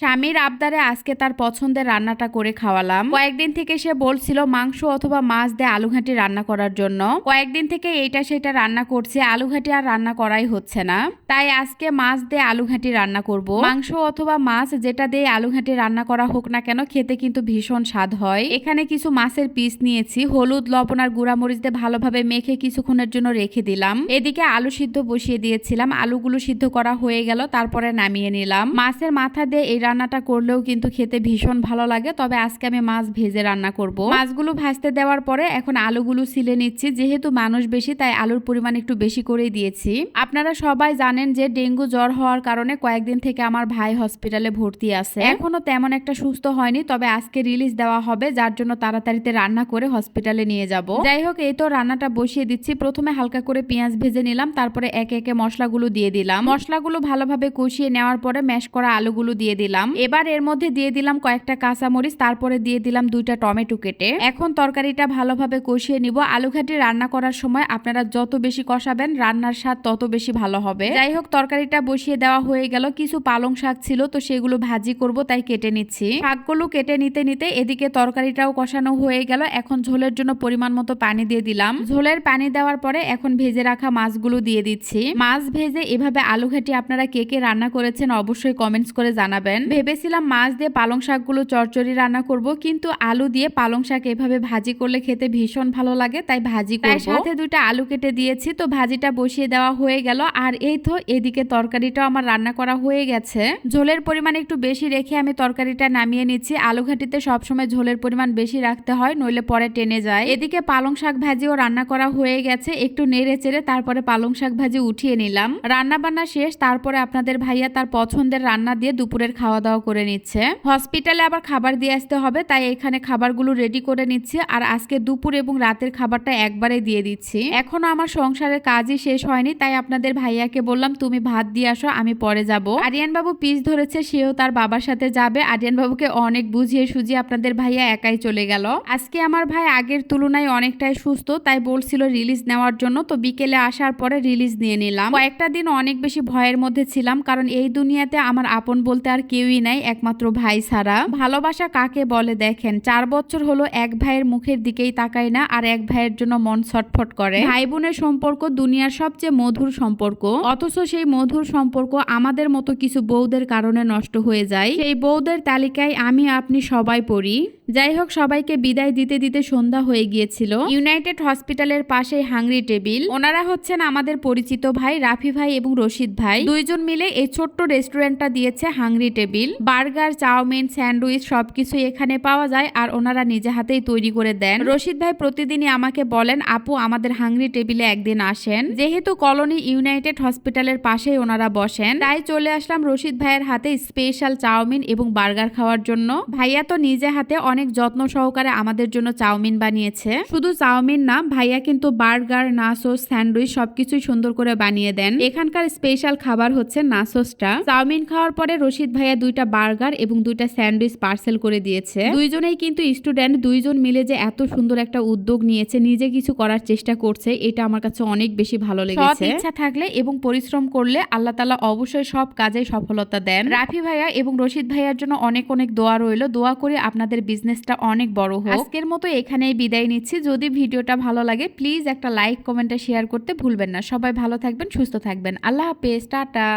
স্বামীর আবদারে আজকে তার পছন্দের রান্নাটা করে খাওয়ালাম। কয়েকদিন থেকে সে বলছিল, মাংস অথবা মাছ দিয়ে আলুঘাটি রান্না করার জন্য। কয়েকদিন থেকে এইটা সেটা রান্না করছে আলুঘাটি আর রান্না করাই হচ্ছে না। তাই আজকে মাছ দিয়ে আলুঘাটি রান্না করব। মাংস অথবা মাছ যেটা দিয়ে আলুঘাটি রান্না করা হোক না কেন, খেতে কিন্তু ভীষণ স্বাদ হয়। এখানে কিছু মাছের পিস নিয়েছি, হলুদ, লবণ আর গুঁড়ামরিচ দিয়ে ভালোভাবে মেখে কিছুক্ষণের জন্য রেখে দিলাম। এদিকে আলু সিদ্ধ বসিয়ে দিয়েছিলাম, আলুগুলো সিদ্ধ করা হয়ে গেল, তারপরে নামিয়ে নিলাম। মাছের মাথা দিয়ে এই রান্নাটা করলেও কিন্তু খেতে ভীষণ ভালো লাগে। তবে আজকে আমি মাছ ভেজে রান্না করব। মাছগুলো ভাজতে দেওয়ার পরে এখন আলুগুলো সিলে নিচ্ছি। যেহেতু মানুষ বেশি, তাই আলুর পরিমাণ একটু বেশি করেই দিয়েছি। আপনারা সবাই জানেন যে ডেঙ্গু জ্বর হওয়ার কারণে কয়েকদিন থেকে আমার ভাই হসপিটালে ভর্তি আছে। এখনও তেমন একটা সুস্থ হয়নি, তবে আজকে রিলিজ দেওয়া হবে, যার জন্য তাড়াতাড়িতে রান্না করে হসপিটালে নিয়ে যাব। যাই হোক, এই তো রান্নাটা বসিয়ে দিচ্ছি। প্রথমে হালকা করে পেঁয়াজ ভেজে নিলাম, তারপরে একে একে মশলাগুলো দিয়ে দিলাম। মশলাগুলো ভালোভাবে কষিয়ে নেওয়ার পরে ম্যাশ করা আলুগুলো দিয়ে দিলাম। এবার এর মধ্যে দিয়ে দিলাম কয়েকটা কাঁচামরিচ, তারপরে দিয়ে দিলাম দুইটা টমেটো কেটে। এখন তরকারিটা ভালোভাবে কষিয়ে নিব। আলু ঘাটি রান্না করার সময় আপনারা যত বেশি কষাবেন, রান্নার স্বাদ তত বেশি ভালো হবে। যাই হোক, তরকারিটা বসিয়ে দেওয়া হয়ে গেল। কিছু পালং শাক ছিল, তো সেগুলো ভাজি করব, তাই কেটে নিচ্ছি। শাকগুলো কেটে নিতে নিতে এদিকে তরকারিটাও কষানো হয়ে গেল। এখন ঝোলের জন্য পরিমাণ মতো পানি দিয়ে দিলাম। ঝোলের পানি দেওয়ার পরে এখন ভেজে রাখা মাছগুলো দিয়ে দিচ্ছি। মাছ ভেজে এভাবে আলু ঘাটি আপনারা কে কে রান্না করেছেন অবশ্যই কমেন্টস করে জানাবেন। ভেবেছিলাম মাছ দিয়ে পালং শাকগুলো চচ্চড়ি রান্না করব কিন্তু আলু দিয়ে পালং শাক এভাবে ভাজি করলে খেতে ভীষণ ভালো লাগে তাই ভাজি করব। সাথে দুইটা আলু কেটে দিয়েছি তো ভাজিটা বসিয়ে দেওয়া হয়ে গেল। আর এই তো এদিকে তরকারিটাও আমার রান্না করা হয়ে গেছে। ঝোলের পরিমাণ একটু বেশি রেখে আমি তরকারিটা নামিয়ে নিচ্ছি। আলু ঘাটিতে সবসময় ঝোলের পরিমাণ বেশি রাখতে হয় নইলে পরে টেনে যায়। এদিকে পালং শাক ভাজিও রান্না করা হয়ে গেছে একটু নেড়ে চেড়ে তারপরে পালং শাক ভাজি উঠিয়ে নিলাম। রান্না বান্না শেষ তারপরে আপনাদের ভাইয়া তার পছন্দের রান্না দিয়ে দুপুরের খাওয়া দাওয়া করে নিচ্ছে। হসপিটালে আবার খাবার দিয়ে আসতে হবে, তাই এখানে খাবারগুলো রেডি করে নিচ্ছি। আর আজকে দুপুর এবং রাতের খাবারটা একবারে দিয়ে দিচ্ছি। এখনও আমার সংসারের কাজই শেষ হয়নি, তাই আপনাদের ভাইয়াকে বললাম, তুমি ভাত দিয়ে আসো, আমি পরে যাব। আরিয়ান বাবু পিস ধরেছে, সেও তার বাবার সাথে যাবে। আরিয়ান বাবুকে অনেক বুঝিয়ে সুঝিয়ে আপনাদের ভাইয়া একাই চলে গেল। আজকে আমার ভাই আগের তুলনায় অনেকটাই সুস্থ, তাই বলছিল রিলিজ নেওয়ার জন্য। তো বিকেলে আসার পরে রিলিজ নিয়ে নিলাম। কয়েকটা দিন অনেক বেশি ভয়ের মধ্যে ছিলাম, কারণ এই দুনিয়াতে আমার আপন বলতে আর কেউই নাই, একমাত্র ভাই ছাড়া। ভালোবাসা কাকে বলে দেখেন? চার বছর হলো এক ভাইয়ের মুখের দিকেই তাকায় না আর এক ভাইয়ের জন্য মন ছটফট করে। ভাই বোনের সম্পর্ক দুনিয়ার সবচেয়ে মধুর সম্পর্ক। অথচ সেই মধুর সম্পর্ক আমাদের মতো কিছু বউদের কারণে নষ্ট হয়ে যায়। সেই বউদের তালিকায় আমি, আপনি সবাই পড়ি। যাই হোক সবাইকে বিদায় দিতে দিতে সন্ধ্যা হয়ে গিয়েছিল। ইউনাইটেড হসপিটালের পাশে হাংরি টেবিল। ওনারা হচ্ছেন আমাদের পরিচিত ভাই রাফি ভাই এবং রশিদ ভাই। দুইজন মিলে এই ছোট্ট রেস্টুরেন্টটা দিয়েছে Hungry Table. Burger, chowmein, sandwich সবকিছু এখানে পাওয়া যায় আর ওনারা নিজে হাতেই তৈরি করে দেন। রশিদ ভাই প্রতিদিনই আমাকে বলেন, আপু, আমাদের হাংরি টেবিলে একদিন আসেন। যেহেতু কলোনি ইউনাইটেড হসপিটালের পাশেই ওনারা বসেন, তাই চলে আসলাম রশিদ ভাইয়ের হাতে স্পেশাল চাউমিন এবং বার্গার খাওয়ার জন্য। ভাইয়া তো নিজে হাতে অনেক যত্ন সহকারে আমাদের জন্য চাউমিন বানিয়েছে। শুধু চাউমিন না, ভাইয়া কিন্তু বার্গার, নাসোস, স্যান্ডউইচ সবকিছুই সুন্দর করে বানিয়ে দেন। এখানকার স্পেশাল খাবার হচ্ছে নাসোসটা। চাউমিন খাওয়ার পরে রশিদ ভাইয়া দুইটা বার্গার এবং দুইটা স্যান্ডউইচ পার্সেল করে দিয়েছে। দুইজনেই কিন্তু স্টুডেন্ট, দুইজন মিলে যে এত সুন্দর একটা উদ্যোগ নিয়েছে, নিজে কিছু করার চেষ্টা করছে, এটা আমার কাছে অনেক বেশি ভালো লেগেছে। ইচ্ছা থাকলে এবং পরিশ্রম করলে আল্লাহ তালা অবশ্যই সব কাজে সফলতা দেন। রাফি ভাইয়া এবং রশিদ ভাইয়ার জন্য অনেক অনেক দোয়া রইল। দোয়া করে আপনাদের বিজনেসটা অনেক বড় হোক। আজকের মতো এখানেই বিদায় নিচ্ছি। যদি ভিডিওটা ভালো লাগে প্লিজ একটা লাইক কমেন্টে শেয়ার করতে ভুলবেন না। সবাই ভালো থাকবেন, সুস্থ থাকবেন। আল্লাহ হাফেজ, টাটা।